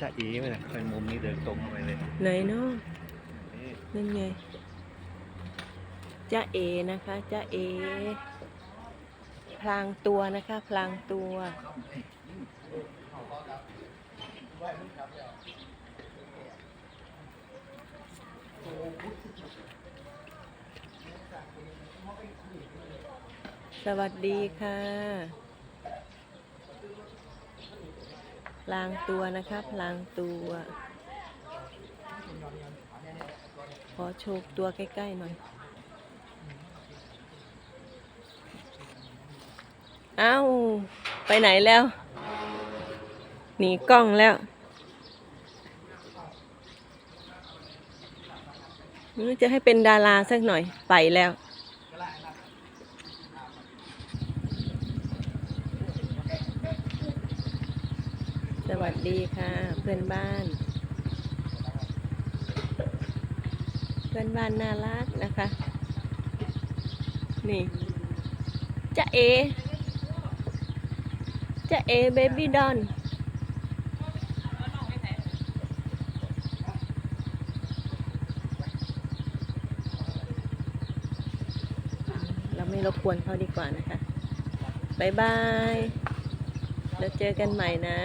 จะเอ๋ไหมนะไปมุมนี้เดินตรงเข้าไปเลยไหนเนาะนี่นั่นไงจ้าเอนะคะจ้าเอ พลางตัวนะคะ พลางตัว สวัสดีค่ะ พ ลางตัวนะคะพลางตัว ขอโชว์ตัวใกล้ๆหน่อย เอ้า ไปไหนแล้ว หนีกล้องแล้วนี่จะให้เป็นดาราสักหน่อยไปแล้ว สวัสดีค่ะ เพื่อนบ้าน เพื่อนบ้านน่ารักนะคะ นี่จะเอจะเอเบบี้ดอนเราไม่รบกวนเขาดีกว่านะคะบายบาย แล้วเจอกันใหม่นะ